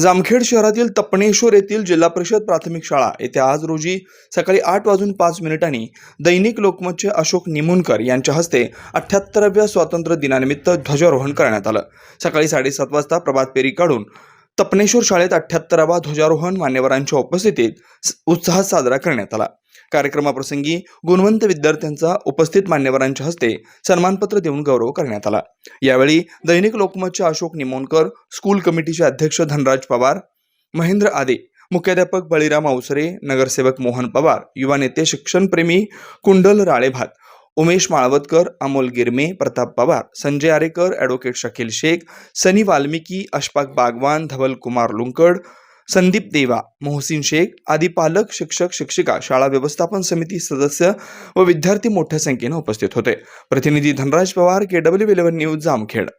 जामखेड शहरातील तपणेश्वर येथील जिल्हा परिषद प्राथमिक शाळा येथे आज रोजी सकाळी आठ वाजून पाच मिनिटांनी दैनिक लोकमतचे अशोक निमुनकर यांच्या हस्ते अठ्ठ्याहत्तराव्या स्वातंत्र्य दिनानिमित्त ध्वजारोहण करण्यात आलं. सकाळी साडेसात वाजता प्रभात फेरी काढून तपनेश्वर शाळेत अठ्याहत्तरावा ध्वजारोहण मान्यवरांच्या उपस्थितीत उत्साहात साजरा करण्यात आला. कार्यक्रमाप्रसंगी गुणवंत विद्यार्थ्यांचा उपस्थित मान्यवरांच्या हस्ते सन्मानपत्र देऊन गौरव करण्यात आला. यावेळी दैनिक लोकमतचे अशोक निमोणकर स्कूल कमिटीचे अध्यक्ष धनराज पवार महेंद्र आदे मुख्याध्यापक बळीराम अवसरे नगरसेवक मोहन पवार युवा नेते शिक्षणप्रेमी कुंडल राळेभात उमेश माळवतकर अमोल गिरमे प्रताप पवार संजय आरेकर ॲडव्होकेट शकील शेख सनी वाल्मिकी अशफाक बागवान धवल कुमार लुंकड संदीप देवा मोहसिन शेख आदी पालक शिक्षक शिक्षिका शाळा व्यवस्थापन समिती सदस्य व विद्यार्थी मोठ्या संख्येनं उपस्थित होते. प्रतिनिधी Dhanraj Pawar K W eleven news Jamkhed.